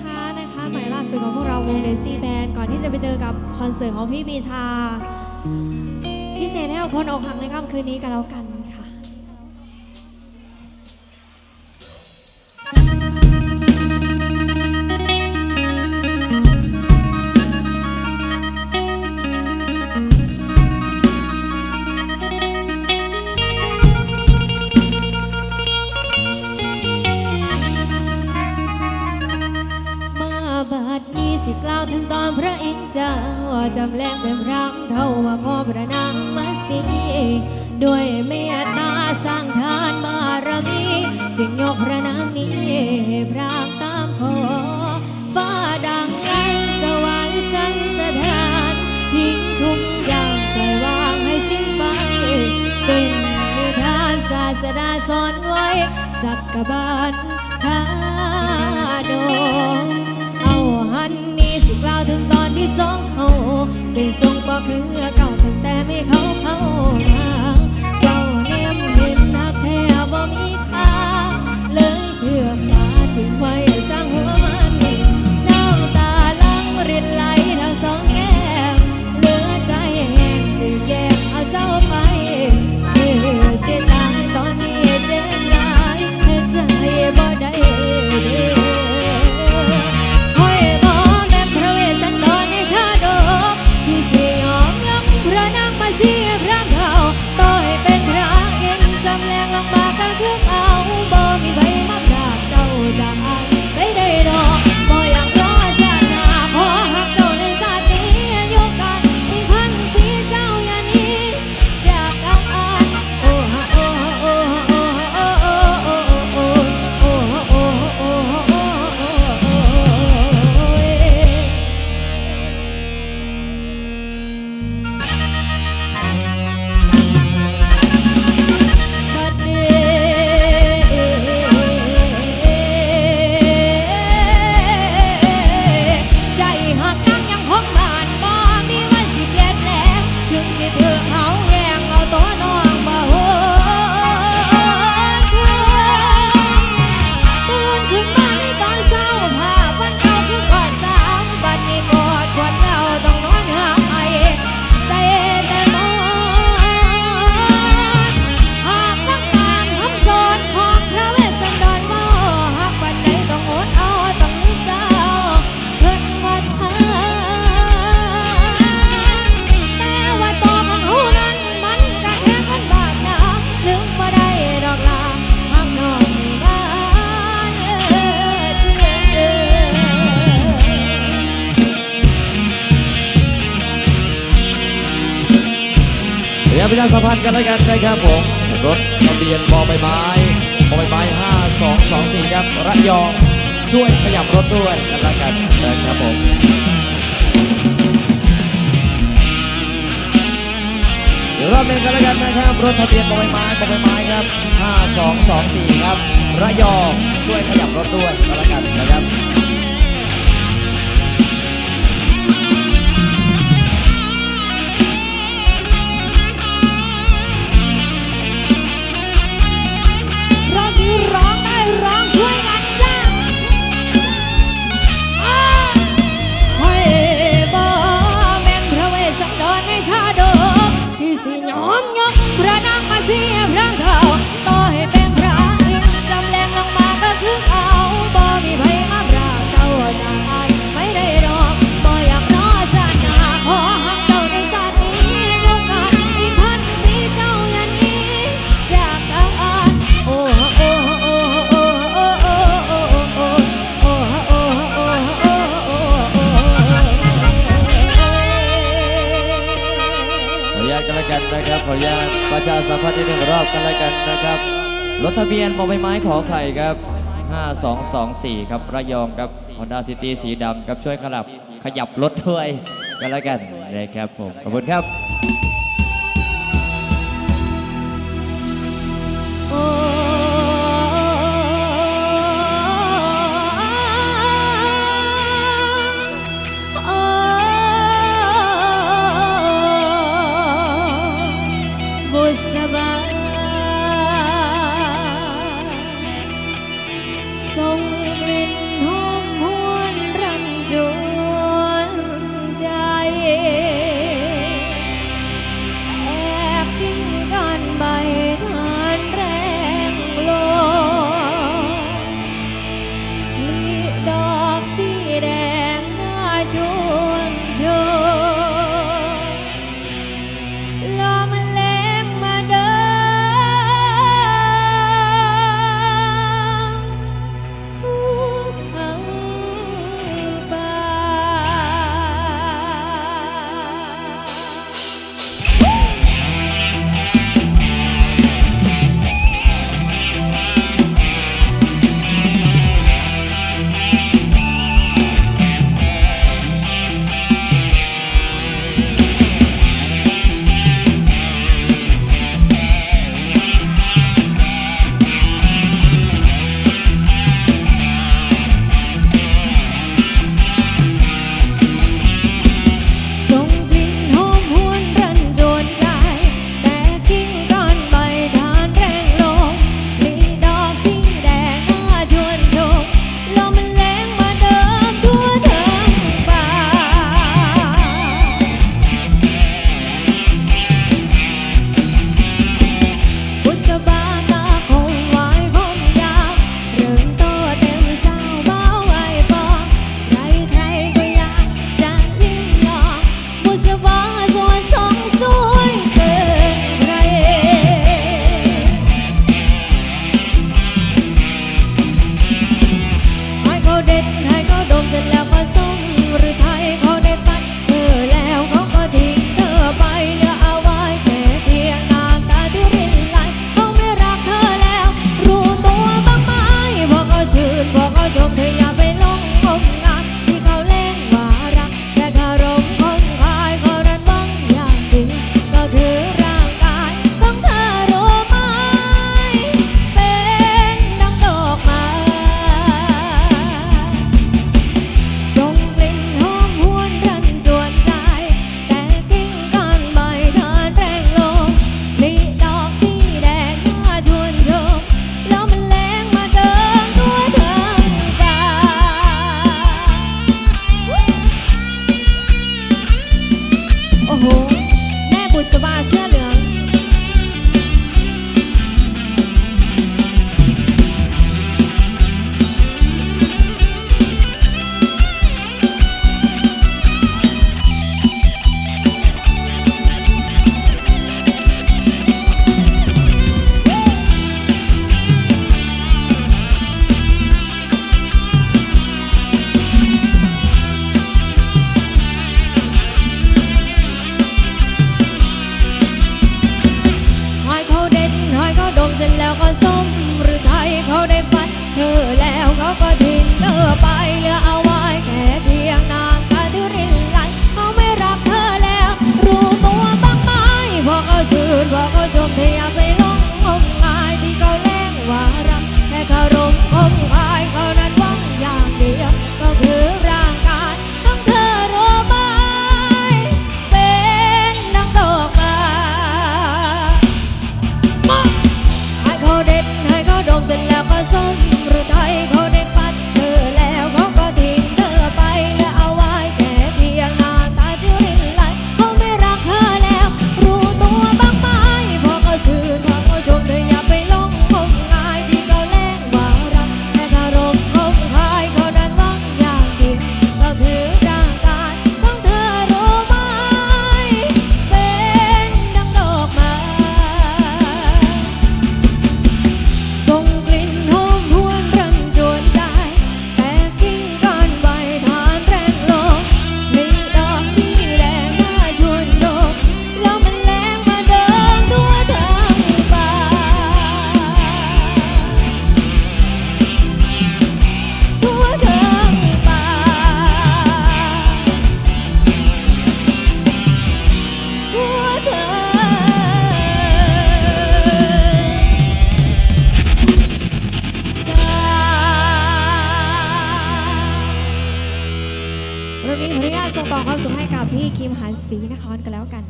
ช้าๆนะคะ หมายล่าสุดของพวกเราวงเดซี่แบนก่อนที่จะไปเจอกับคอนเสิร์ตของพี่ปีชา พิเศษให้กับคนอกหักในค่ำคืนนี้กันแล้วกัน เป็นพระเท่ามาขอพระนางมาสีด้วยเมตตาสร้างทานบารมีจึงยกพระนางนี้พรางตามขอฟ้าดังไกลสวรรค์สันสถานทิ้งทุกอย่างปล่อยวางให้สิ้นไป เป็นนิทานศาสดาสอนไว้ สักกบาลชาดกเอาหัน สิกล่าวถึงตอนที่สองเฮาเป็นทรงบอกคือเก่าตั้งแต่ไม่เขาเข้ามาเจ้าเนียมเห็นนักแท้บ่มี ประชาสัมพันธ์กันแล้วกันนะครับผมรถทะเบียนบอใบไม้บอใบไม้5224 ครับระยองช่วยขยับรถด้วยกันแล้วกันนะครับผมเดี๋ยวรอบหนึ่งกันแล้วกันนะครับรถทะเบียนบอใบไม้บอใบไม้ครับ5224 ครับระยองช่วยขยับรถด้วยกันแล้วกันนะครับ Pra กันนะครับขออนุญาตประชาสัมพันธ์อีกหนึ่งรอบกันแล้วกันนะครับรถทะเบียนบอใบไม้ขอไข่ครับ 5224 ครับระยองครับ Honda City สีดำครับช่วยขลับขยับรถด้วยกันแล้วกันนะครับผมขอบคุณครับ yo ผสม มหาศรีนครก็แล้วกัน